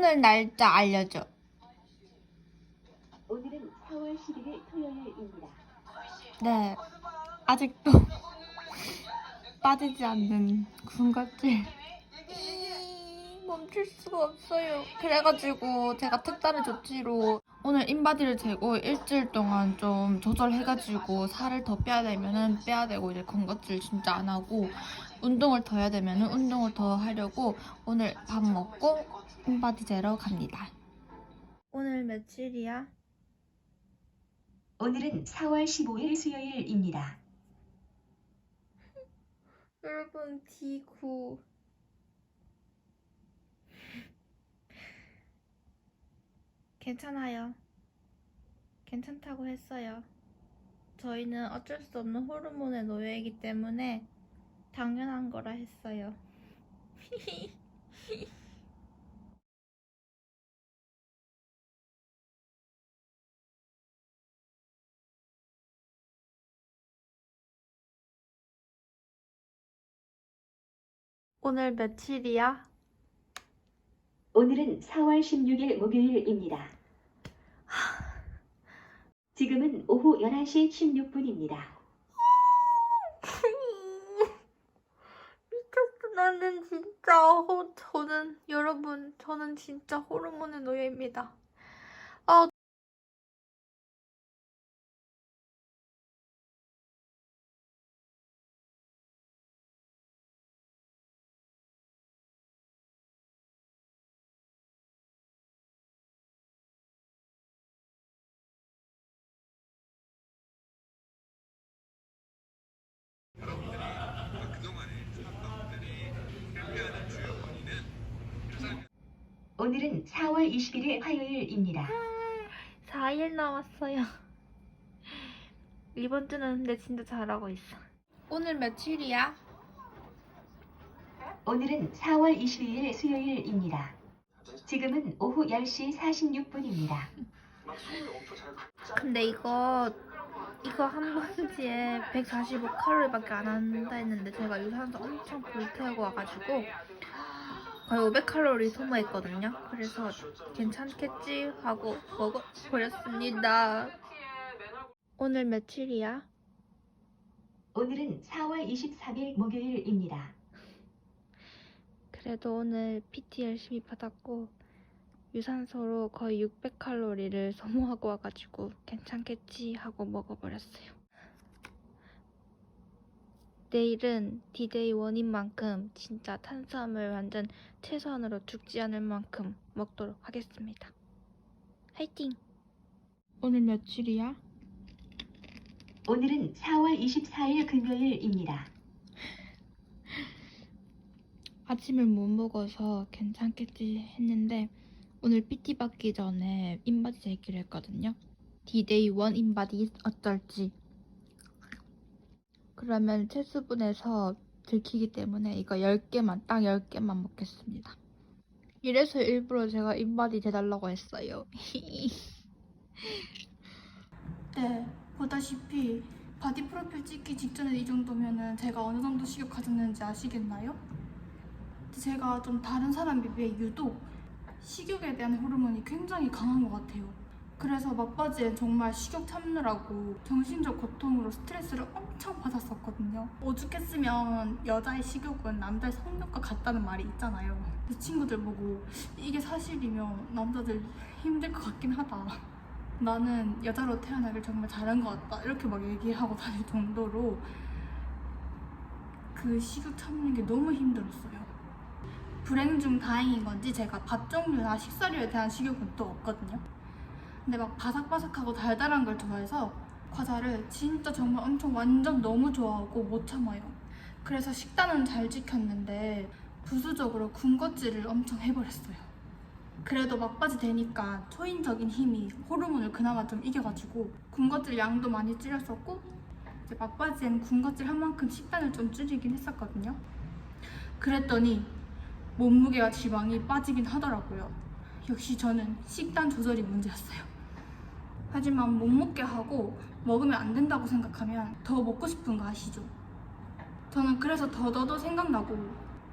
오늘 날짜 알려줘. 오늘은 4월 11일 토요일입니다. 네. 아직도 빠지지 않는 군것질. 멈출 수가 없어요. 그래가지고 제가 특단의 조치로 오늘 인바디를 재고 일주일 동안 좀 조절해가지고 살을 더 빼야 되면은 빼야 되고 이제 군것질 진짜 안 하고 운동을 더 해야 되면은 운동을 더 하려고 오늘 밥 먹고 인바디 재러 갑니다. 오늘 며칠이야? 오늘은 4월 15일 수요일입니다. 여러분 D9 괜찮아요. 괜찮다고 했어요. 저희는 어쩔 수 없는 호르몬의 노예이기 때문에 당연한 거라 했어요. 오늘 며칠이야? 오늘은 4월 16일 목요일입니다. 지금은 오후 11시 16분입니다. 미쳤어 나는 진짜 호, 저는 여러분 저는 진짜 호르몬의 노예입니다. 오늘은 4월 21일 화요일입니다. 4일 남았어요. 이번 주는 근데 진짜 잘하고 있어. 오늘 며칠이야? 오늘은 4월 22일 수요일입니다. 지금은 오후 10시 46분입니다. 근데 이거 이거 한 번지에 145칼로리밖에 안 한다 했는데 제가 유산소 엄청 불태우고 와가지고 거의 500칼로리 소모했거든요. 그래서 괜찮겠지 하고 먹어버렸습니다. 오늘 며칠이야? 오늘은 4월 23일 목요일입니다. 그래도 오늘 PT 열심히 받았고 유산소로 거의 600칼로리를 소모하고 와가지고 괜찮겠지 하고 먹어버렸어요. 내일은 D-Day 원인 만큼 진짜 탄수화물 완전 최소한으로 죽지 않을 만큼 먹도록 하겠습니다. 화이팅! 오늘 며칠이야? 오늘은 4월 24일 금요일입니다. 아침을 못 먹어서 괜찮겠지 했는데 오늘 PT 받기 전에 인바디 재기로 했거든요. D-Day 1 인바디 어떨지. 그러면 체수분에서 들키기 때문에 이거 10개만, 딱 10개만 먹겠습니다. 이래서 일부러 제가 인바디 재달라고 했어요. 네, 보다시피 바디 프로필 찍기 직전에 이 정도면은 제가 어느 정도 식욕 가졌는지 아시겠나요? 제가 좀 다른 사람에 비해 유독 식욕에 대한 호르몬이 굉장히 강한 것 같아요. 그래서 막바지엔 정말 식욕 참느라고 정신적 고통으로 스트레스를 엄청 받았었거든요. 오죽했으면 여자의 식욕은 남자의 성욕과 같다는 말이 있잖아요. 제 친구들 보고 이게 사실이면 남자들 힘들 것 같긴 하다. 나는 여자로 태어나길 정말 잘한 것 같다 이렇게 막 얘기하고 다닐 정도로 그 식욕 참는 게 너무 힘들었어요. 불행 중 다행인 건지 제가 밥 종류나 식사류에 대한 식욕은 또 없거든요. 근데 막 바삭바삭하고 달달한 걸 좋아해서 과자를 진짜 정말 엄청 완전 너무 좋아하고 못 참아요. 그래서 식단은 잘 지켰는데 부수적으로 군것질을 엄청 해버렸어요. 그래도 막바지 되니까 초인적인 힘이 호르몬을 그나마 좀 이겨가지고 군것질 양도 많이 줄였었고 이제 막바지엔 군것질 한 만큼 식단을 좀 줄이긴 했었거든요. 그랬더니 몸무게와 지방이 빠지긴 하더라고요. 역시 저는 식단 조절이 문제였어요. 하지만 못 먹게 하고 먹으면 안 된다고 생각하면 더 먹고 싶은 거 아시죠? 저는 그래서 더더더 생각나고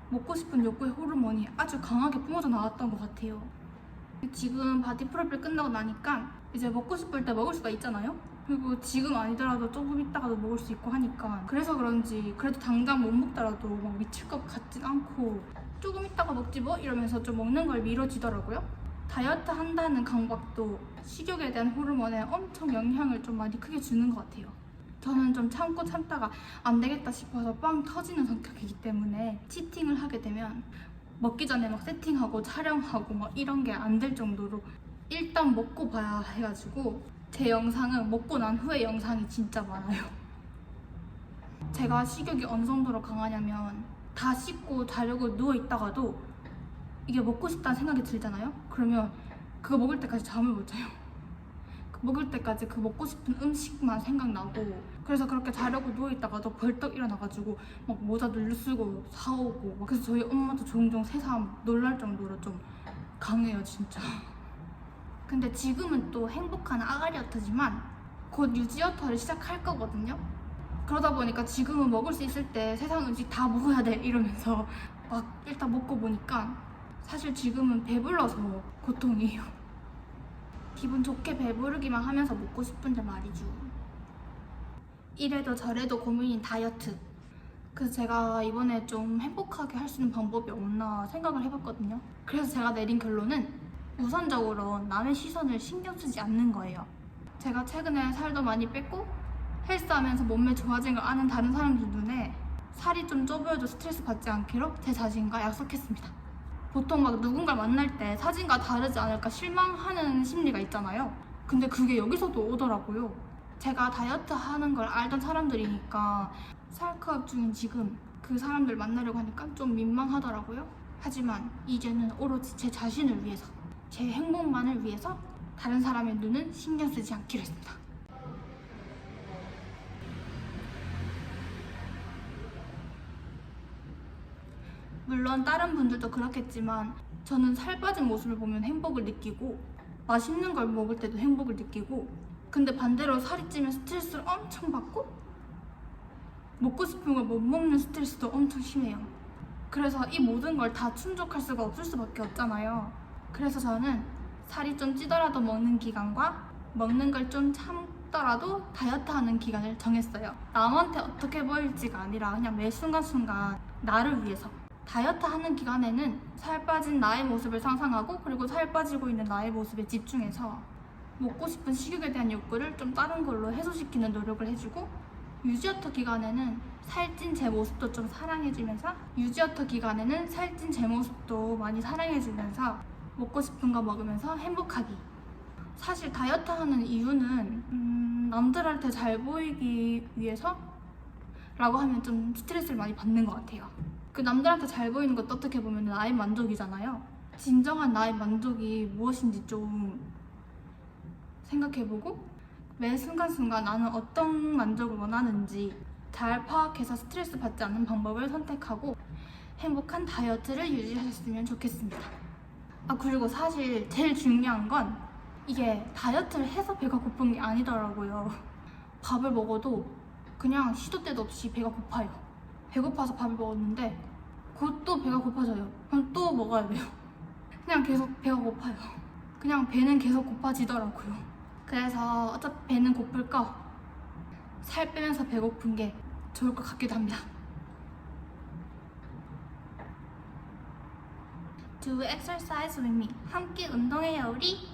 먹고 싶은 욕구의 호르몬이 아주 강하게 뿜어져 나왔던 것 같아요. 지금 바디 프로필 끝나고 나니까 이제 먹고 싶을 때 먹을 수가 있잖아요. 그리고 지금 아니더라도 조금 있다가도 먹을 수 있고 하니까 그래서 그런지 그래도 당장 못 먹더라도 막 미칠 것 같진 않고 조금 있다가 먹지 뭐 이러면서 좀 먹는 걸 미뤄지더라고요. 다이어트 한다는 강박도 식욕에 대한 호르몬에 엄청 영향을 좀 많이 크게 주는 것 같아요. 저는 좀 참고 참다가 안 되겠다 싶어서 빵 터지는 성격이기 때문에 치팅을 하게 되면 먹기 전에 막 세팅하고 촬영하고 막 이런 게 안 될 정도로 일단 먹고 봐야 해가지고 제 영상은 먹고 난 후에 영상이 진짜 많아요. 제가 식욕이 어느 정도로 강하냐면 다 씻고 자려고 누워 있다가도 이게 먹고 싶다는 생각이 들잖아요. 그러면 그거 먹을 때까지 잠을 못 자요. 그 먹을 때까지 그 먹고 싶은 음식만 생각나고 그래서 그렇게 자려고 누워 있다가도 벌떡 일어나가지고 막 모자 눌러 쓰고 사오고 막 그래서 저희 엄마도 종종 새삼 놀랄 정도로 좀 강해요 진짜. 근데 지금은 또 행복한 아가리어터지만 곧 유지어터를 시작할 거거든요. 그러다 보니까 지금은 먹을 수 있을 때 세상 음식 다 먹어야 돼 이러면서 막 일단 먹고 보니까 사실 지금은 배불러서 고통이에요. 기분 좋게 배부르기만 하면서 먹고 싶은데 말이죠. 이래도 저래도 고민인 다이어트. 그래서 제가 이번에 좀 행복하게 할 수 있는 방법이 없나 생각을 해봤거든요. 그래서 제가 내린 결론은 우선적으로 남의 시선을 신경 쓰지 않는 거예요. 제가 최근에 살도 많이 뺐고 헬스하면서 몸매 좋아진 걸 아는 다른 사람들 눈에 살이 좀 쪄 보여도 스트레스 받지 않기로 제 자신과 약속했습니다. 보통 막 누군가를 만날 때 사진과 다르지 않을까 실망하는 심리가 있잖아요. 근데 그게 여기서도 오더라고요. 제가 다이어트 하는 걸 알던 사람들이니까 살크업 중인 지금 그 사람들 만나려고 하니까 좀 민망하더라고요. 하지만 이제는 오로지 제 자신을 위해서, 제 행복만을 위해서 다른 사람의 눈은 신경 쓰지 않기로 했습니다. 물론 다른 분들도 그렇겠지만 저는 살 빠진 모습을 보면 행복을 느끼고 맛있는 걸 먹을 때도 행복을 느끼고 근데 반대로 살이 찌면 스트레스를 엄청 받고 먹고 싶은 걸 못 먹는 스트레스도 엄청 심해요. 그래서 이 모든 걸 다 충족할 수가 없을 수밖에 없잖아요. 그래서 저는 살이 좀 찌더라도 먹는 기간과 먹는 걸 좀 참더라도 다이어트 하는 기간을 정했어요. 남한테 어떻게 보일지가 아니라 그냥 매 순간순간 나를 위해서. 다이어트 하는 기간에는 살 빠진 나의 모습을 상상하고 그리고 살 빠지고 있는 나의 모습에 집중해서 먹고 싶은 식욕에 대한 욕구를 좀 다른 걸로 해소시키는 노력을 해주고 유지어터 기간에는 살찐 제 모습도 좀 사랑해주면서 유지어터 기간에는 살찐 제 모습도 많이 사랑해주면서 먹고 싶은 거 먹으면서 행복하기. 사실 다이어트 하는 이유는 음, 남들한테 잘 보이기 위해서 라고 하면 좀 스트레스를 많이 받는 것 같아요 그 남들한테 잘 보이는 것도 어떻게 보면 나의 만족이잖아요 진정한 나의 만족이 무엇인지 좀 생각해보고 매 순간순간 나는 어떤 만족을 원하는지 잘 파악해서 스트레스 받지 않는 방법을 선택하고 행복한 다이어트를 유지하셨으면 좋겠습니다. 아 그리고 사실 제일 중요한 건 이게 다이어트를 해서 배가 고픈 게 아니더라고요. 밥을 먹어도 그냥 시도 때도 없이 배가 고파요. 배고파서 밥을 먹었는데 곧 또 배가 고파져요. 그럼 또 먹어야 돼요. 그냥 계속 배가 고파요. 그냥 배는 계속 고파지더라고요. 그래서 어차피 배는 고플 거 살 빼면서 배고픈 게 좋을 것 같기도 합니다. Do exercise with me. 함께 운동해요 우리.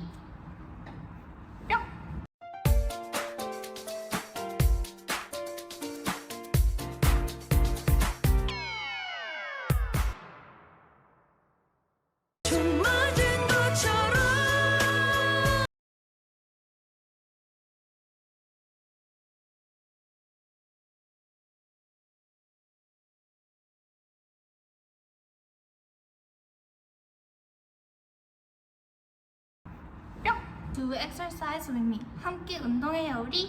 Do exercise with me. 함께 운동해요 우리.